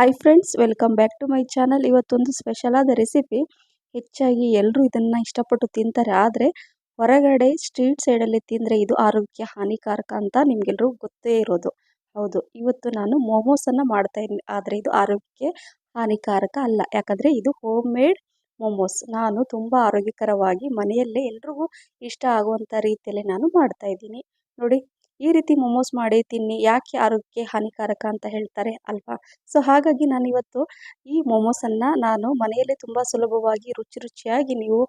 Hi friends welcome back to my channel ಇವತ್ತೊಂದು special ಆದ recipe ಹೆಚ್ಚಾಗಿ ಎಲ್ಲರೂ ಇದನ್ನು ಇಷ್ಟಪಟ್ಟು ತಿಂತಾರೆ. ಆದರೆ ಹೊರಗಡೆ ಸ್ಟ್ರೀಟ್ ಸೈಡಲ್ಲಿ ತಿಂದರೆ ಇದು ಆರೋಗ್ಯ ಹಾನಿಕಾರಕ ಅಂತ ನಿಮಗೆಲ್ಲರೂ ಗೊತ್ತೇ ಇರೋದು. ಹೌದು, ಇವತ್ತು ನಾನು ಮೋಮೋಸನ್ನು ಮಾಡ್ತಾ ಇದ್ದೀನಿ ಆದರೆ ಇದು ಆರೋಗ್ಯಕ್ಕೆ ಹಾನಿಕಾರಕ ಅಲ್ಲ. ಯಾಕಂದರೆ ಇದು ಹೋಮ್ ಮೇಡ್ ಮೋಮೋಸ್ ನಾನು ತುಂಬ ಆರೋಗ್ಯಕರವಾಗಿ ಮನೆಯಲ್ಲೇ ಎಲ್ರಿಗೂ ಇಷ್ಟ ಆಗುವಂಥ ರೀತಿಯಲ್ಲಿ ನಾನು ಮಾಡ್ತಾ ಇದ್ದೀನಿ. ನೋಡಿ ಈ ರೀತಿ ಮೊಮೋಸ್ ಮಾಡಿ ತಿನ್ನಿ ಯಾಕೆ ಆರೋಗ್ಯಕ್ಕೆ ಹಾನಿಕಾರಕ ಅಂತ ಹೇಳ್ತಾರೆ ಅಲ್ವಾ? ಸೊ ಹಾಗಾಗಿ ನಾನು ಇವತ್ತು ಈ ಮೊಮೋಸನ್ನು ನಾನು ಮನೆಯಲ್ಲೇ ತುಂಬ ಸುಲಭವಾಗಿ ರುಚಿ ರುಚಿಯಾಗಿ ನೀವು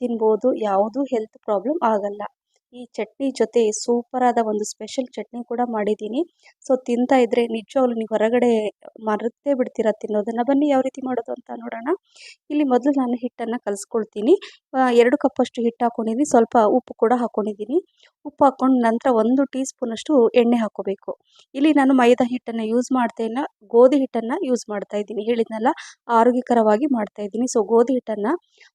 ತಿನ್ಬೋದು, ಯಾವುದೂ ಹೆಲ್ತ್ ಪ್ರಾಬ್ಲಮ್ ಆಗಲ್ಲ. ಈ ಚಟ್ನಿ ಜೊತೆ ಸೂಪರಾದ ಒಂದು ಸ್ಪೆಷಲ್ ಚಟ್ನಿ ಕೂಡ ಮಾಡಿದ್ದೀನಿ. ಸೊ ತಿಂತಾ ಇದ್ರೆ ನಿಜವಾಗ್ಲೂ ನೀವು ಹೊರಗಡೆ ಮರೆತೇ ಬಿಡ್ತೀರಾ ತಿನ್ನೋದನ್ನು. ಬನ್ನಿ, ಯಾವ ರೀತಿ ಮಾಡೋದು ಅಂತ ನೋಡೋಣ. ಇಲ್ಲಿ ಮೊದಲು ನಾನು ಹಿಟ್ಟನ್ನು ಕಲಿಸ್ಕೊಳ್ತೀನಿ. ಎರಡು ಕಪ್ಪಷ್ಟು ಹಿಟ್ಟು ಹಾಕ್ಕೊಂಡಿದ್ದೀನಿ ಸ್ವಲ್ಪ ಉಪ್ಪು ಕೂಡ ಹಾಕ್ಕೊಂಡಿದ್ದೀನಿ ಉಪ್ಪು ಹಾಕ್ಕೊಂಡು ನಂತರ ಒಂದು ಟೀ ಸ್ಪೂನಷ್ಟು ಎಣ್ಣೆ ಹಾಕೋಬೇಕು ಇಲ್ಲಿ ನಾನು ಮೈದಾ ಹಿಟ್ಟನ್ನು ಯೂಸ್ ಮಾಡ್ತಾ ಇಲ್ಲ ಗೋಧಿ ಹಿಟ್ಟನ್ನು ಯೂಸ್ ಮಾಡ್ತಾ ಇದ್ದೀನಿ. ಹೇಳಿದ್ನಲ್ಲ, ಆರೋಗ್ಯಕರವಾಗಿ ಮಾಡ್ತಾ ಇದ್ದೀನಿ. ಸೊ ಗೋಧಿ ಹಿಟ್ಟನ್ನು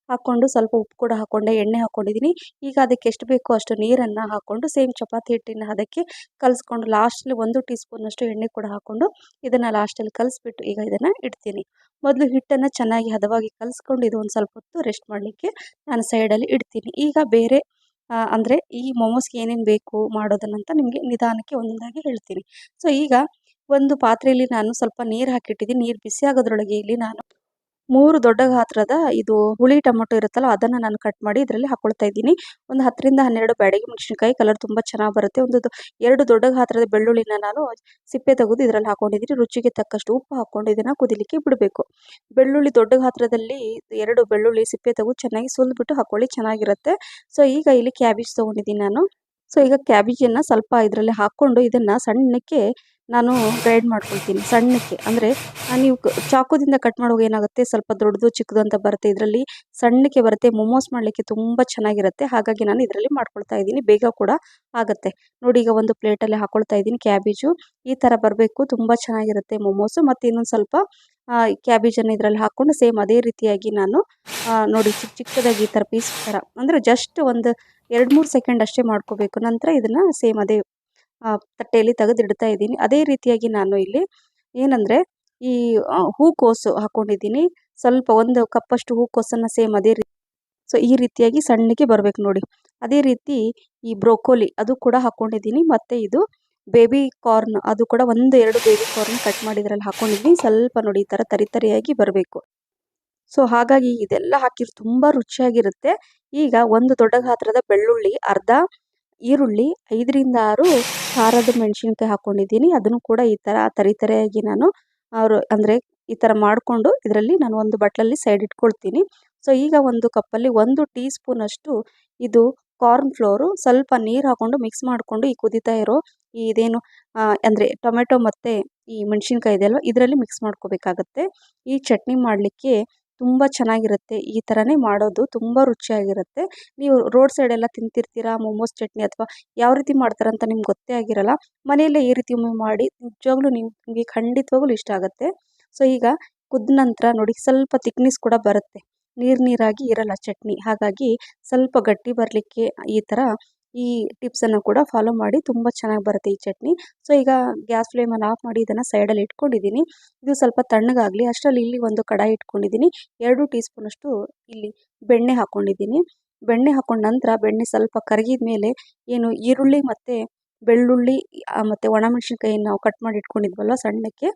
ಹಾಕ್ಕೊಂಡು ಸ್ವಲ್ಪ ಉಪ್ಪು ಕೂಡ ಹಾಕ್ಕೊಂಡೆ, ಎಣ್ಣೆ ಹಾಕ್ಕೊಂಡಿದ್ದೀನಿ. ಈಗ ಅದಕ್ಕೆ ಎಷ್ಟು ಬೇಕೋ ಅಷ್ಟು ನೀರನ್ನು ಹಾಕ್ಕೊಂಡು ಸೇಮ್ ಚಪಾತಿ ಹಿಟ್ಟಿನ ಅದಕ್ಕೆ ಕಲಿಸ್ಕೊಂಡು ಲಾಸ್ಟಲ್ಲಿ ಒಂದು ಟೀ ಸ್ಪೂನಷ್ಟು ಎಣ್ಣೆ ಕೂಡ ಹಾಕ್ಕೊಂಡು ಇದನ್ನು ಲಾಸ್ಟಲ್ಲಿ ಕಲಿಸ್ಬಿಟ್ಟು ಈಗ ಇದನ್ನು ಇಡ್ತೀನಿ. ಮೊದಲು ಹಿಟ್ಟನ್ನು ಚೆನ್ನಾಗಿ ಹದವಾಗಿ ಕಲಿಸ್ಕೊಂಡು ಇದು ಒಂದು ಸ್ವಲ್ಪ ಹೊತ್ತು ರೆಸ್ಟ್ ಮಾಡಲಿಕ್ಕೆ ನಾನು ಸೈಡಲ್ಲಿ ಇಡ್ತೀನಿ. ಈಗ ಬೇರೆ ಅಂದರೆ ಈ ಮೊಮೋಸ್ಗೆ ಏನೇನು ಬೇಕು ಮಾಡೋದನ್ನಂತ ನಿಮಗೆ ನಿಧಾನಕ್ಕೆ ಒಂದೊಂದಾಗಿ ಹೇಳ್ತೀನಿ. ಸೊ, ಈಗ ಒಂದು ಪಾತ್ರೆಯಲ್ಲಿ ನಾನು ಸ್ವಲ್ಪ ನೀರು ಹಾಕಿಟ್ಟಿದ್ದೀನಿ. ನೀರು ಬಿಸಿ ಆಗೋದ್ರೊಳಗೆ ಇಲ್ಲಿ ನಾನು ಮೂರು ದೊಡ್ಡ ಗಾತ್ರದ ಇದು ಹುಳಿ ಟೊಮೊಟೊ ಇರುತ್ತಲ್ಲ, ಅದನ್ನ ನಾನು ಕಟ್ ಮಾಡಿ ಇದರಲ್ಲಿ ಹಾಕೊಳ್ತಾ ಇದ್ದೀನಿ. ಒಂದು ಹತ್ತರಿಂದ ಹನ್ನೆರಡು ಬ್ಯಾಡಗಿ ಮೆಣಸಿನಕಾಯಿ ಕಲರ್ ತುಂಬ ಚೆನ್ನಾಗಿ ಬರುತ್ತೆ. ಒಂದು ಎರಡು ದೊಡ್ಡ ಗಾತ್ರದ ಬೆಳ್ಳುಳ್ಳಿನ ನಾನು ಸಿಪ್ಪೆ ತೆಗೆದು ಇದರಲ್ಲಿ ಹಾಕೊಂಡಿದ್ದೀನಿ. ರುಚಿಗೆ ತಕ್ಕಷ್ಟು ಉಪ್ಪು ಹಾಕ್ಕೊಂಡು ಇದನ್ನು ಕುದಿಲಿಕ್ಕೆ ಬಿಡಬೇಕು. ಬೆಳ್ಳುಳ್ಳಿ ದೊಡ್ಡ ಗಾತ್ರದಲ್ಲಿ ಎರಡು ಬೆಳ್ಳುಳ್ಳಿ ಸಿಪ್ಪೆ ತೆಗೆದು ಚೆನ್ನಾಗಿ ಸುಲಿದ್ಬಿಟ್ಟು ಹಾಕೊಳ್ಳಿ, ಚೆನ್ನಾಗಿರುತ್ತೆ. ಸೊ ಈಗ ಇಲ್ಲಿ ಕ್ಯಾಬೇಜ್ ತೊಗೊಂಡಿದ್ದೀನಿ ನಾನು. ಸೊ ಈಗ ಕ್ಯಾಬೇಜನ್ನು ಸ್ವಲ್ಪ ಇದರಲ್ಲಿ ಹಾಕ್ಕೊಂಡು ಇದನ್ನು ಸಣ್ಣಕ್ಕೆ ನಾನು ಗ್ರೈಂಡ್ ಮಾಡ್ಕೊಳ್ತೀನಿ, ಸಣ್ಣಕ್ಕೆ. ಅಂದರೆ ನೀವು ಚಾಕುದಿಂದ ಕಟ್ ಮಾಡುವಾಗ ಏನಾಗುತ್ತೆ? ಸ್ವಲ್ಪ ದೊಡ್ಡದು, ಚಿಕ್ಕದು ಅಂತ ಬರುತ್ತೆ. ಇದರಲ್ಲಿ ಸಣ್ಣಕ್ಕೆ ಬರುತ್ತೆ ಮೊಮೋಸ್ ಮಾಡಲಿಕ್ಕೆ ತುಂಬ ಚೆನ್ನಾಗಿರುತ್ತೆ. ಹಾಗಾಗಿ ನಾನು ಇದರಲ್ಲಿ ಮಾಡ್ಕೊಳ್ತಾ ಇದ್ದೀನಿ. ಬೇಗ ಕೂಡ ಆಗುತ್ತೆ. ನೋಡಿ, ಈಗ ಒಂದು ಪ್ಲೇಟಲ್ಲಿ ಹಾಕೊಳ್ತಾ ಇದ್ದೀನಿ ಕ್ಯಾಬೇಜು ಈ ಥರ ಬರಬೇಕು, ತುಂಬ ಚೆನ್ನಾಗಿರುತ್ತೆ ಮೊಮೋಸು ಮತ್ತು ಇನ್ನೊಂದು ಸ್ವಲ್ಪ ಕ್ಯಾಬೇಜನ್ನು ಇದರಲ್ಲಿ ಹಾಕ್ಕೊಂಡು ಸೇಮ್ ಅದೇ ರೀತಿಯಾಗಿ ನಾನು ನೋಡಿ ಚಿಕ್ಕ ಚಿಕ್ಕದಾಗಿ ಈ ಥರ ಪೀಸ್ ಥರ ಅಂದರೆ ಜಸ್ಟ್ ಒಂದು ಎರಡು ಮೂರು ಸೆಕೆಂಡ್ ಅಷ್ಟೇ ಮಾಡ್ಕೋಬೇಕು. ನಂತರ ಇದನ್ನು ಸೇಮ್ ಅದೇ ತಟ್ಟೆಯಲ್ಲಿ ತೆಗೆದಿಡ್ತಾ ಇದ್ದೀನಿ. ಅದೇ ರೀತಿಯಾಗಿ ನಾನು ಇಲ್ಲಿ ಏನಂದರೆ ಈ ಹೂಕೋಸು ಹಾಕ್ಕೊಂಡಿದ್ದೀನಿ ಸ್ವಲ್ಪ ಒಂದು ಕಪ್ಪಷ್ಟು ಹೂಕೋಸನ್ನು ಸೇಮ್ ಅದೇ ರೀತಿ ಸೊ, ಈ ರೀತಿಯಾಗಿ ಸಣ್ಣಗೆ ಬರಬೇಕು ನೋಡಿ. ಅದೇ ರೀತಿ ಈ ಬ್ರೋಕೋಲಿ ಅದು ಕೂಡ ಹಾಕ್ಕೊಂಡಿದ್ದೀನಿ ಮತ್ತು ಇದು ಬೇಬಿ ಕಾರ್ನ್ ಅದು ಕೂಡ ಒಂದು ಎರಡು ಬೇಬಿ ಕಾರ್ನ್ ಕಟ್ ಮಾಡಿದ್ರಲ್ಲಿ ಹಾಕ್ಕೊಂಡಿದ್ದೀನಿ ಸ್ವಲ್ಪ ನೋಡಿ ಈ ಥರ ತರಿತರಿಯಾಗಿ ಬರಬೇಕು. ಸೊ, ಹಾಗಾಗಿ ಇದೆಲ್ಲ ಹಾಕಿದ್ರೆ ತುಂಬ ರುಚಿಯಾಗಿರುತ್ತೆ. ಈಗ ಒಂದು ದೊಡ್ಡ ಗಾತ್ರದ ಬೆಳ್ಳುಳ್ಳಿ, ಅರ್ಧ ಈರುಳ್ಳಿ ಐದರಿಂದ ಆರು ಖಾರದ ಮೆಣಸಿನ್ಕಾಯಿ ಹಾಕ್ಕೊಂಡಿದ್ದೀನಿ ಅದನ್ನು ಕೂಡ ಈ ಥರ ತರಿತರಿಯಾಗಿ ನಾನು ಅವರು ಅಂದರೆ ಈ ಥರ ಮಾಡಿಕೊಂಡು ಇದರಲ್ಲಿ ನಾನು ಒಂದು ಬಟ್ಲಲ್ಲಿ ಸೈಡ್ ಇಟ್ಕೊಳ್ತೀನಿ. ಸೊ, ಈಗ ಒಂದು ಕಪ್ಪಲ್ಲಿ ಒಂದು ಟೀ ಸ್ಪೂನಷ್ಟು ಇದು ಕಾರ್ನ್ ಫ್ಲೋರು ಸ್ವಲ್ಪ ನೀರು ಹಾಕ್ಕೊಂಡು ಮಿಕ್ಸ್ ಮಾಡಿಕೊಂಡು ಈ ಕುದೀತಾ ಇರೋ ಈ ಇದೇನು ಅಂದರೆ ಟೊಮೆಟೊ ಮತ್ತು ಈ ಮೆಣಸಿನ್ಕಾಯಿ ಇದೆಯಲ್ವ ಇದರಲ್ಲಿ ಮಿಕ್ಸ್ ಮಾಡ್ಕೋಬೇಕಾಗತ್ತೆ. ಈ ಚಟ್ನಿ ಮಾಡಲಿಕ್ಕೆ ತುಂಬ ಚೆನ್ನಾಗಿರುತ್ತೆ. ಈ ಥರನೇ ಮಾಡೋದು ತುಂಬ ರುಚಿಯಾಗಿರುತ್ತೆ. ನೀವು ರೋಡ್ ಸೈಡೆಲ್ಲ ತಿಂತಿರ್ತೀರ, ಮೋಮೋಸ್ ಚಟ್ನಿ ಅಥವಾ ಯಾವ ರೀತಿ ಮಾಡ್ತಾರಂತ ನಿಮ್ಗೆ ಗೊತ್ತೇ ಆಗಿರಲ್ಲ. ಮನೆಯಲ್ಲೇ ಈ ರೀತಿ ಒಮ್ಮೆ ಮಾಡಿ ನಿಜವಾಗ್ಲೂ ನಿಮಗೆ ಖಂಡಿತವಾಗ್ಲೂ ಇಷ್ಟ ಆಗುತ್ತೆ. ಸೊ, ಈಗ ಕುದ್ದ ನಂತರ ನೋಡಿ ಸ್ವಲ್ಪ ತಿಕ್ನೆಸ್ ಕೂಡ ಬರುತ್ತೆ. ನೀರು ನೀರಾಗಿ ಇರಲ್ಲ ಚಟ್ನಿ. ಹಾಗಾಗಿ ಸ್ವಲ್ಪ ಗಟ್ಟಿ ಬರಲಿಕ್ಕೆ ಈ ಥರ ಈ ಟಿಪ್ಸನ್ನು ಕೂಡ ಫಾಲೋ ಮಾಡಿ ತುಂಬ ಚೆನ್ನಾಗಿ ಬರುತ್ತೆ ಈ ಚಟ್ನಿ. ಸೊ ಈಗ ಗ್ಯಾಸ್ ಫ್ಲೇಮನ್ನು ಆಫ್ ಮಾಡಿ ಇದನ್ನು ಸೈಡಲ್ಲಿ ಇಟ್ಕೊಂಡಿದ್ದೀನಿ. ಇದು ಸ್ವಲ್ಪ ತಣ್ಣಗಾಗಲಿ, ಅಷ್ಟರಲ್ಲಿ ಇಲ್ಲಿ ಒಂದು ಕಡಾಯಿ ಇಟ್ಕೊಂಡಿದ್ದೀನಿ. ಎರಡು ಟೀ ಸ್ಪೂನಷ್ಟು ಇಲ್ಲಿ ಬೆಣ್ಣೆ ಹಾಕ್ಕೊಂಡಿದ್ದೀನಿ ಬೆಣ್ಣೆ ಹಾಕೊಂಡ ನಂತರ ಬೆಣ್ಣೆ ಸ್ವಲ್ಪ ಕರಗಿದ ಮೇಲೆ ಏನು ಈರುಳ್ಳಿ ಮತ್ತು ಬೆಳ್ಳುಳ್ಳಿ ಮತ್ತು ಒಣಮೆಣ್ಸಿನ್ಕಾಯಿ ನಾವು ಕಟ್ ಮಾಡಿ ಇಟ್ಕೊಂಡಿದ್ವಲ್ವ ಸಣ್ಣಕ್ಕೆ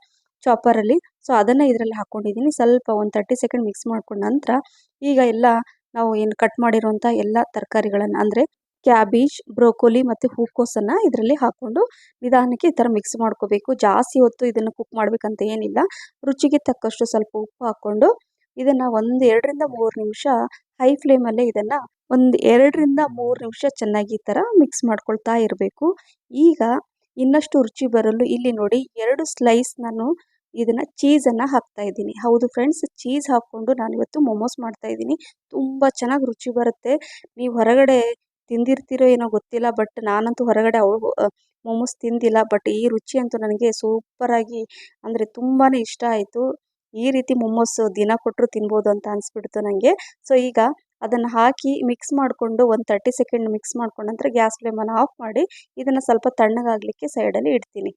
ಚಾಪರಲ್ಲಿ ಸೊ ಅದನ್ನು ಇದರಲ್ಲಿ ಹಾಕ್ಕೊಂಡಿದ್ದೀನಿ ಸ್ವಲ್ಪ ಒಂದು ತರ್ಟಿ ಸೆಕೆಂಡ್ ಮಿಕ್ಸ್ ಮಾಡ್ಕೊಂಡ ನಂತರ ಈಗ ಎಲ್ಲ ನಾವು ಏನು ಕಟ್ ಮಾಡಿರೋಂಥ ಎಲ್ಲ ತರಕಾರಿಗಳನ್ನು, ಅಂದರೆ ಕ್ಯಾಬೇಜ್, ಬ್ರೋಕೋಲಿ ಮತ್ತು ಹೂಕೋಸನ್ನು ಇದರಲ್ಲಿ ಹಾಕ್ಕೊಂಡು ನಿಧಾನಕ್ಕೆ ಈ ಥರ ಮಿಕ್ಸ್ ಮಾಡ್ಕೋಬೇಕು. ಜಾಸ್ತಿ ಹೊತ್ತು ಇದನ್ನು ಕುಕ್ ಮಾಡಬೇಕಂತ ಏನಿಲ್ಲ. ರುಚಿಗೆ ತಕ್ಕಷ್ಟು ಸ್ವಲ್ಪ ಉಪ್ಪು ಹಾಕ್ಕೊಂಡು ಇದನ್ನು ಒಂದು ಎರಡರಿಂದ ಮೂರು ನಿಮಿಷ ಹೈ ಫ್ಲೇಮಲ್ಲೇ ಇದನ್ನು ಒಂದು ಎರಡರಿಂದ ಮೂರು ನಿಮಿಷ ಚೆನ್ನಾಗಿ ಈ ಥರ ಮಿಕ್ಸ್ ಮಾಡ್ಕೊಳ್ತಾ ಇರಬೇಕು. ಈಗ ಇನ್ನಷ್ಟು ರುಚಿ ಬರಲು ಇಲ್ಲಿ ನೋಡಿ ಎರಡು ಸ್ಲೈಸ್ ನಾನು ಇದನ್ನು ಚೀಸನ್ನು ಹಾಕ್ತಾ ಇದ್ದೀನಿ. ಹೌದು ಫ್ರೆಂಡ್ಸ್ ಚೀಸ್ ಹಾಕ್ಕೊಂಡು ನಾನಿವತ್ತು ಮೊಮೋಸ್ ಮಾಡ್ತಾ ಇದ್ದೀನಿ. ತುಂಬ ಚೆನ್ನಾಗಿ ರುಚಿ ಬರುತ್ತೆ. ನೀವು ಹೊರಗಡೆ ತಿಂದಿರ್ತೀರೋ ಏನೋ ಗೊತ್ತಿಲ್ಲ ಬಟ್ ನಾನಂತೂ ಹೊರಗಡೆ ಅವು ಮೊಮೋಸ್ ತಿಂದಿಲ್ಲ ಬಟ್ ಈ ರುಚಿ ಅಂತೂ ನನಗೆ ಸೂಪರಾಗಿ ಅಂದರೆ ತುಂಬಾ ಇಷ್ಟ ಆಯಿತು. ಈ ರೀತಿ ಮೊಮೋಸ್ ದಿನ ಕೊಟ್ಟರು ತಿನ್ಬೋದು ಅಂತ ಅನಿಸ್ಬಿಡ್ತು ನನಗೆ ಸೊ ಈಗ ಅದನ್ನು ಹಾಕಿ ಮಿಕ್ಸ್ ಮಾಡಿಕೊಂಡು ಒಂದು ತರ್ಟಿ ಸೆಕೆಂಡ್ ಮಿಕ್ಸ್ ಮಾಡ್ಕೊಂಡ ನಂತರ ಗ್ಯಾಸ್ ಫ್ಲೇಮನ್ನು ಆಫ್ ಮಾಡಿ, ಇದನ್ನು ಸ್ವಲ್ಪ ತಣ್ಣಗಾಗಲಿಕ್ಕೆ ಸೈಡಲ್ಲಿ ಇಡ್ತೀನಿ.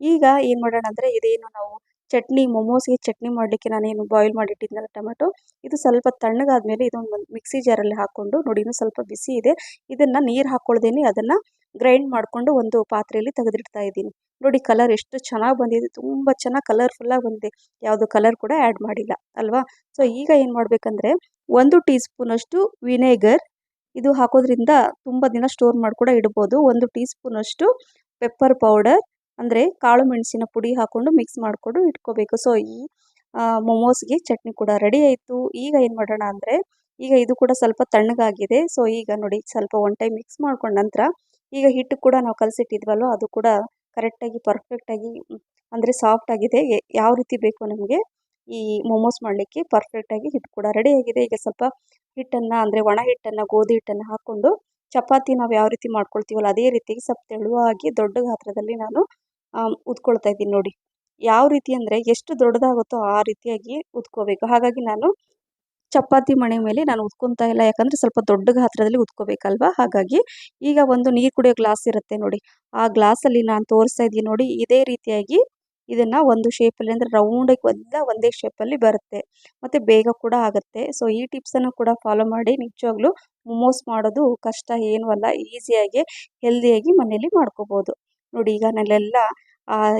ಈಗ ಏನು ಮಾಡೋಣ ಅಂದರೆ ಇದೇನು ನಾವು ಚಟ್ನಿ, ಮೊಮೋಸ್ಗೆ ಚಟ್ನಿ ಮಾಡಲಿಕ್ಕೆ ನಾನೇನು ಬಾಯ್ಲ್ ಮಾಡಿಟ್ಟಿದ್ನಲ್ಲ ಟೊಮೆಟೊ, ಇದು ಸ್ವಲ್ಪ ತಣ್ಣಗಾದ್ಮೇಲೆ ಇದೊಂದು ಮಿಕ್ಸಿ ಜಾರಲ್ಲಿ ಹಾಕ್ಕೊಂಡು ನೋಡಿ ಇನ್ನೂ ಸ್ವಲ್ಪ ಬಿಸಿ ಇದೆ. ಇದನ್ನು ನೀರು ಹಾಕ್ಕೊಳ್ದೇನೆ ಅದನ್ನು ಗ್ರೈಂಡ್ ಮಾಡಿಕೊಂಡು ಒಂದು ಪಾತ್ರೆಯಲ್ಲಿ ತೆಗೆದಿಡ್ತಾ ಇದ್ದೀನಿ. ನೋಡಿ ಕಲರ್ ಎಷ್ಟು ಚೆನ್ನಾಗಿ ಬಂದಿದೆ, ತುಂಬ ಚೆನ್ನಾಗಿ ಕಲರ್ಫುಲ್ಲಾಗಿ ಬಂದಿದೆ. ಯಾವುದು ಕಲರ್ ಕೂಡ ಆ್ಯಡ್ ಮಾಡಿಲ್ಲ, ಅಲ್ವಾ? ಸೊ ಈಗ ಏನು ಮಾಡಬೇಕಂದ್ರೆ ಒಂದು ಟೀ ಸ್ಪೂನಷ್ಟು ವಿನೇಗರ್ ಇದು ಹಾಕೋದ್ರಿಂದ ತುಂಬ ದಿನ ಸ್ಟೋರ್ ಮಾಡಿ ಕೂಡ ಇಡ್ಬೋದು. ಒಂದು ಟೀ ಸ್ಪೂನಷ್ಟು ಪೆಪ್ಪರ್ ಪೌಡರ್ ಅಂದರೆ ಕಾಳು ಮೆಣಸಿನ ಪುಡಿ ಹಾಕ್ಕೊಂಡು ಮಿಕ್ಸ್ ಮಾಡಿಕೊಂಡು ಇಟ್ಕೋಬೇಕು. ಸೊ ಈ ಮೊಮೋಸ್ಗೆ ಚಟ್ನಿ ಕೂಡ ರೆಡಿ ಆಯಿತು. ಈಗ ಏನು ಮಾಡೋಣ ಅಂದರೆ, ಈಗ ಇದು ಕೂಡ ಸ್ವಲ್ಪ ತಣ್ಣಗಾಗಿದೆ. ಸೊ ಈಗ ನೋಡಿ ಸ್ವಲ್ಪ ಒನ್ ಟೈಮ್ ಮಿಕ್ಸ್ ಮಾಡ್ಕೊಂಡ ನಂತರ, ಈಗ ಹಿಟ್ಟು ಕೂಡ ನಾವು ಕಲಸಿಟ್ಟಿದ್ವಲ್ವ, ಅದು ಕೂಡ ಕರೆಕ್ಟಾಗಿ ಪರ್ಫೆಕ್ಟಾಗಿ ಅಂದರೆ ಸಾಫ್ಟ್ ಆಗಿದೆ. ಯಾವ ರೀತಿ ಬೇಕು ನಮಗೆ, ಈ ಮೊಮೋಸ್ ಮಾಡಲಿಕ್ಕೆ ಪರ್ಫೆಕ್ಟಾಗಿ ಹಿಟ್ಟು ಕೂಡ ರೆಡಿಯಾಗಿದೆ ಈಗ ಸ್ವಲ್ಪ ಹಿಟ್ಟನ್ನು, ಅಂದರೆ ಒಣ ಹಿಟ್ಟನ್ನು, ಗೋಧಿ ಹಿಟ್ಟನ್ನು ಹಾಕ್ಕೊಂಡು ಚಪಾತಿ ನಾವು ಯಾವ ರೀತಿ ಮಾಡ್ಕೊಳ್ತೀವಲ್ಲ, ಅದೇ ರೀತಿ ಸ್ವಲ್ಪ ತೆಳುವಾಗಿ ದೊಡ್ಡ ಗಾತ್ರದಲ್ಲಿ ನಾನು ಉದ್ಕೊಳ್ತಾ ಇದ್ದೀನಿ ನೋಡಿ. ಯಾವ ರೀತಿ ಅಂದರೆ ಎಷ್ಟು ದೊಡ್ಡದಾಗುತ್ತೋ ಆ ರೀತಿಯಾಗಿ ಉದ್ಕೋಬೇಕು. ಹಾಗಾಗಿ ನಾನು ಚಪಾತಿ ಮಣೆ ಮೇಲೆ ನಾನು ಉದ್ಕೊತಾ ಇಲ್ಲ. ಯಾಕಂದರೆ ಸ್ವಲ್ಪ ದೊಡ್ಡ ಗಾತ್ರದಲ್ಲಿ ಉತ್ಕೋಬೇಕಲ್ವಾ ಹಾಗಾಗಿ ಈಗ ಒಂದು ನೀರು ಕುಡಿಯೋ ಗ್ಲಾಸ್ ಇರುತ್ತೆ ನೋಡಿ. ಆ ಗ್ಲಾಸಲ್ಲಿ ನಾನು ತೋರಿಸ್ತಾ ಇದ್ದೀನಿ ನೋಡಿ. ಇದೇ ರೀತಿಯಾಗಿ ಇದನ್ನು ಒಂದು ಶೇಪಲ್ಲಿ ಅಂದರೆ ರೌಂಡಾಗಿ ಒಂದ ಒಂದೇ ಶೇಪಲ್ಲಿ ಬರುತ್ತೆ. ಮತ್ತು ಬೇಗ ಕೂಡ ಆಗುತ್ತೆ. ಸೊ ಈ ಟಿಪ್ಸನ್ನು ಕೂಡ ಫಾಲೋ ಮಾಡಿ. ನಿಜವಾಗ್ಲೂ ಮೊಮೋಸ್ ಮಾಡೋದು ಕಷ್ಟ ಏನೂ ಅಲ್ಲ. ಈಸಿಯಾಗಿ ಹೆಲ್ದಿಯಾಗಿ ಮನೇಲಿ ಮಾಡ್ಕೋಬೋದು. ನೋಡಿ ಈಗ ನಾನೆಲ್ಲ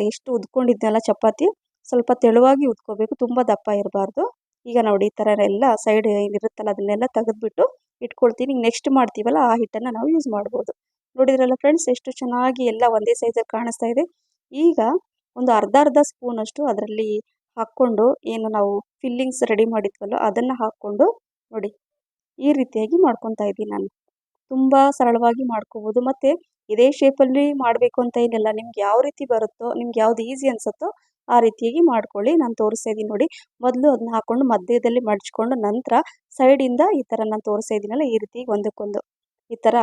ಎಷ್ಟು ಉದ್ಕೊಂಡಿದ್ನಲ್ಲ ಚಪಾತಿ, ಸ್ವಲ್ಪ ತೆಳುವಾಗಿ ಉದ್ಕೋಬೇಕು, ತುಂಬ ದಪ್ಪ ಇರಬಾರ್ದು. ಈಗ ನೋಡಿ ಈ ಥರ ಎಲ್ಲ ಸೈಡ್ ಏನಿರುತ್ತಲ್ಲ ಅದನ್ನೆಲ್ಲ ತೆಗೆದ್ಬಿಟ್ಟು ಇಟ್ಕೊಳ್ತೀನಿ. ಈಗ ನೆಕ್ಸ್ಟ್ ಮಾಡ್ತೀವಲ್ಲ, ಆ ಹಿಟ್ಟನ್ನು ನಾವು ಯೂಸ್ ಮಾಡ್ಬೋದು. ನೋಡಿದ್ರಲ್ಲ ಫ್ರೆಂಡ್ಸ್ ಎಷ್ಟು ಚೆನ್ನಾಗಿ ಎಲ್ಲ ಒಂದೇ ಸೈಜಲ್ಲಿ ಕಾಣಿಸ್ತಾ ಇದೆ. ಈಗ ಒಂದು ಅರ್ಧ ಅರ್ಧ ಸ್ಪೂನಷ್ಟು ಅದರಲ್ಲಿ ಹಾಕ್ಕೊಂಡು ಏನು ನಾವು ಫಿಲ್ಲಿಂಗ್ಸ್ ರೆಡಿ ಮಾಡಿದ್ವಲ್ಲ, ಅದನ್ನು ಹಾಕ್ಕೊಂಡು ನೋಡಿ, ಈ ರೀತಿಯಾಗಿ ಮಾಡ್ಕೊತಾ ಇದ್ದೀನಿ ನಾನು. ತುಂಬ ಸರಳವಾಗಿ ಮಾಡ್ಕೋಬೋದು. ಮತ್ತು ಇದೇ ಶೇಪಲ್ಲಿ ಮಾಡಬೇಕು ಅಂತ ಏನಿಲ್ಲ. ನಿಮ್ಗೆ ಯಾವ ರೀತಿ ಬರುತ್ತೋ, ನಿಮ್ಗೆ ಯಾವ್ದು ಈಸಿ ಅನ್ಸುತ್ತೋ ಆ ರೀತಿಯಾಗಿ ಮಾಡ್ಕೊಳ್ಳಿ. ನಾನು ತೋರಿಸ್ತಾ ಇದ್ದೀನಿ ನೋಡಿ. ಮೊದಲು ಅದನ್ನ ಹಾಕೊಂಡು ಮಧ್ಯದಲ್ಲಿ ಮಡ್ಚ್ಕೊಂಡು ನಂತರ ಸೈಡಿಂದ ಈ ಥರ ನಾನು ತೋರಿಸ್ತಾ ಇದ್ದೀನಲ್ಲ ಈ ರೀತಿ ಒಂದಕ್ಕೊಂದು ಈ ಥರ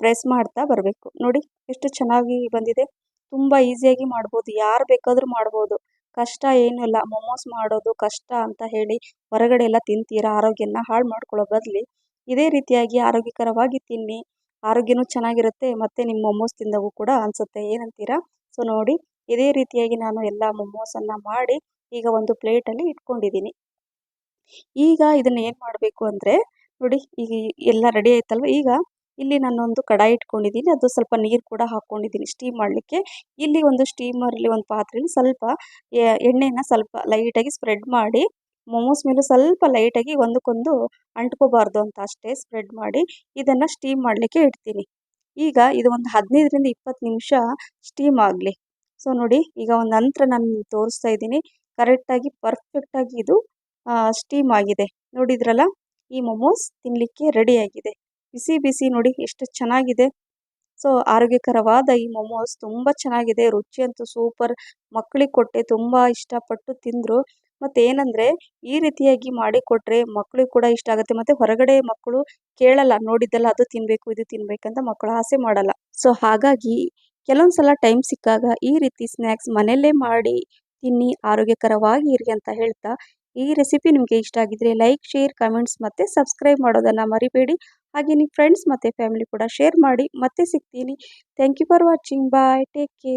ಪ್ರೆಸ್ ಮಾಡ್ತಾ ಬರಬೇಕು. ನೋಡಿ ಎಷ್ಟು ಚೆನ್ನಾಗಿ ಬಂದಿದೆ. ತುಂಬ ಈಸಿಯಾಗಿ ಮಾಡ್ಬೋದು. ಯಾರು ಬೇಕಾದರೂ ಮಾಡ್ಬೋದು. ಕಷ್ಟ ಏನೂ ಇಲ್ಲ. ಮೊಮೋಸ್ ಮಾಡೋದು ಕಷ್ಟ ಅಂತ ಹೇಳಿ ಹೊರಗಡೆ ಎಲ್ಲ ತಿಂತೀರಾ? ಆರೋಗ್ಯನ ಹಾಳು ಮಾಡ್ಕೊಳ್ಳೋ ಬದಲಿ ಇದೇ ರೀತಿಯಾಗಿ ಆರೋಗ್ಯಕರವಾಗಿ ತಿನ್ನಿ. ಆರೋಗ್ಯನೂ ಚೆನ್ನಾಗಿರುತ್ತೆ, ಮತ್ತು ನಿಮ್ಮ ಮೊಮೋಸ್ ತಿಂದಾಗೂ ಕೂಡ ಅನಿಸುತ್ತೆ. ಏನಂತೀರಾ? ಸೊ ನೋಡಿ, ಇದೇ ರೀತಿಯಾಗಿ ನಾನು ಎಲ್ಲ ಮೊಮೋಸನ್ನು ಮಾಡಿ ಈಗ ಒಂದು ಪ್ಲೇಟಲ್ಲಿ ಇಟ್ಕೊಂಡಿದ್ದೀನಿ. ಈಗ ಇದನ್ನು ಏನು ಮಾಡಬೇಕು ಅಂದರೆ, ನೋಡಿ, ಈಗ ಎಲ್ಲ ರೆಡಿ ಆಯ್ತಲ್ವ? ಈಗ ಇಲ್ಲಿ ನಾನೊಂದು ಕಡಾಯಿ ಇಟ್ಕೊಂಡಿದ್ದೀನಿ. ಅದು ಸ್ವಲ್ಪ ನೀರು ಕೂಡ ಹಾಕ್ಕೊಂಡಿದ್ದೀನಿ ಸ್ಟೀಮ್ ಮಾಡಲಿಕ್ಕೆ. ಇಲ್ಲಿ ಒಂದು ಸ್ಟೀಮರಲ್ಲಿ ಒಂದು ಪಾತ್ರೆಯಲ್ಲಿ ಸ್ವಲ್ಪ ಎಣ್ಣೆನ ಸ್ವಲ್ಪ ಲೈಟಾಗಿ ಸ್ಪ್ರೆಡ್ ಮಾಡಿ ಮೊಮೋಸ್ ಮೇಲೆ ಸ್ವಲ್ಪ ಲೈಟಾಗಿ ಒಂದಕ್ಕೊಂದು ಅಂಟ್ಕೋಬಾರ್ದು ಅಂತ ಅಷ್ಟೇ ಸ್ಪ್ರೆಡ್ ಮಾಡಿ ಇದನ್ನು ಸ್ಟೀಮ್ ಮಾಡಲಿಕ್ಕೆ ಇಡ್ತೀನಿ. ಈಗ ಇದು ಒಂದು ಹದಿನೈದರಿಂದ ಇಪ್ಪತ್ತು ನಿಮಿಷ ಸ್ಟೀಮ್ ಆಗಲಿ. ಸೊ ನೋಡಿ ಈಗ ಒಂದು ನಂತರ ನಾನು ತೋರಿಸ್ತಾ ಇದ್ದೀನಿ. ಕರೆಕ್ಟಾಗಿ ಪರ್ಫೆಕ್ಟಾಗಿ ಇದು ಸ್ಟೀಮ್ ಆಗಿದೆ. ನೋಡಿದ್ರಲ್ಲ? ಈ ಮೊಮೋಸ್ ತಿನ್ನಲಿಕ್ಕೆ ರೆಡಿಯಾಗಿದೆ ಬಿಸಿ ಬಿಸಿ ನೋಡಿ ಎಷ್ಟು ಚೆನ್ನಾಗಿದೆ. ಸೊ ಆರೋಗ್ಯಕರವಾದ ಈ ಮೊಮೋಸ್ ತುಂಬ ಚೆನ್ನಾಗಿದೆ. ರುಚಿ ಅಂತೂ ಸೂಪರ್ ಮಕ್ಕಳಿಗೆ ಕೊಟ್ಟೆ ತುಂಬ ಇಷ್ಟಪಟ್ಟು ತಿಂದರು. ಮತ್ತು ಏನಂದರೆ ಈ ರೀತಿಯಾಗಿ ಮಾಡಿ ಕೊಟ್ಟರೆ ಮಕ್ಕಳಿಗೆ ಕೂಡ ಇಷ್ಟ ಆಗುತ್ತೆ. ಮತ್ತು ಹೊರಗಡೆ ಮಕ್ಕಳು ಕೇಳಲ್ಲ, ನೋಡಿದ್ದಲ್ಲ ಅದು ತಿನ್ನಬೇಕು ಇದು ತಿನ್ನಬೇಕಂತ ಮಕ್ಕಳು ಆಸೆ ಮಾಡಲ್ಲ. ಸೊ ಹಾಗಾಗಿ ಕೆಲವೊಂದು ಸಲ ಟೈಮ್ ಸಿಕ್ಕಾಗ ಈ ರೀತಿ ಸ್ನ್ಯಾಕ್ಸ್ ಮನೆಯಲ್ಲೇ ಮಾಡಿ ತಿನ್ನಿ, ಆರೋಗ್ಯಕರವಾಗಿ ಇರಿ ಅಂತ ಹೇಳ್ತಾ ಈ ರೆಸಿಪಿ ನಿಮಗೆ ಇಷ್ಟ ಆಗಿದ್ರೆ ಲೈಕ್ ಶೇರ್ ಕಮೆಂಟ್ಸ್ ಮತ್ತು ಸಬ್ಸ್ಕ್ರೈಬ್ ಮಾಡೋದನ್ನು ಮರಿಬೇಡಿ. ಹಾಗೆ ನಿಮ್ಮ ಫ್ರೆಂಡ್ಸ್ ಮತ್ತು ಫ್ಯಾಮಿಲಿ ಕೂಡ ಶೇರ್ ಮಾಡಿ ಮತ್ತೆ ಸಿಗ್ತೀನಿ. Thank you for watching bye take care